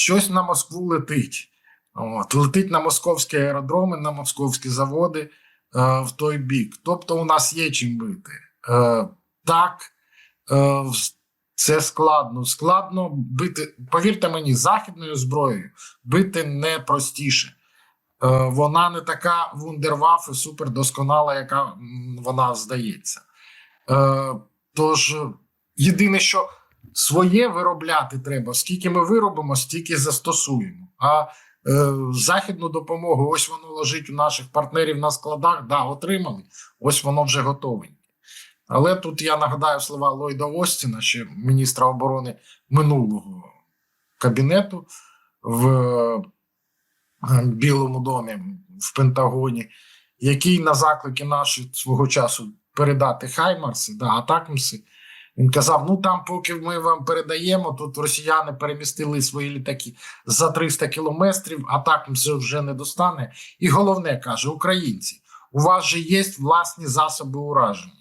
щось на Москву летить. От, летить на московські аеродроми, на московські заводи е, в той бік. Тобто, у нас є чим бити. Е, так, е, це складно. Складно бити, повірте мені, західною зброєю бити не простіше. Е, вона не така вундерваф і супердосконала, яка вона здається. Е, тож, єдине, що своє виробляти треба, скільки ми виробимо, стільки застосуємо. А е, західну допомогу, ось воно лежить у наших партнерів на складах. Да, отримали, ось воно вже готове. Але тут я нагадаю слова Ллойда Остіна, ще міністра оборони минулого кабінету в е, Білому домі в Пентагоні, який на заклики наші свого часу передати Хаймарси, да, Атакмси, він казав: ну там, поки ми вам передаємо, тут росіяни перемістили свої літаки за 300 кілометрів, Атакмс вже не достане. І головне каже: українці, у вас же є власні засоби ураження.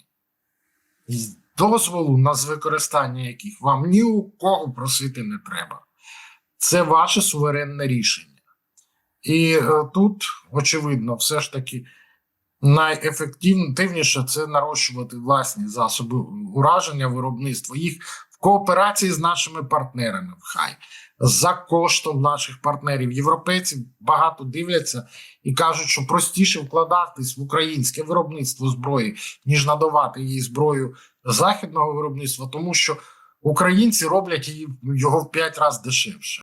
І Дозволу на використання яких вам ні у кого просити не треба. Це ваше суверенне рішення. І е, тут, очевидно, все ж таки найефективніше це нарощувати власні засоби ураження, виробництва їх в кооперації з нашими партнерами. Хай за коштом наших партнерів. Європейці багато дивляться і кажуть, що простіше вкладатись в українське виробництво зброї, ніж надавати їй зброю західного виробництва, тому що українці роблять її його в 5 разів дешевше.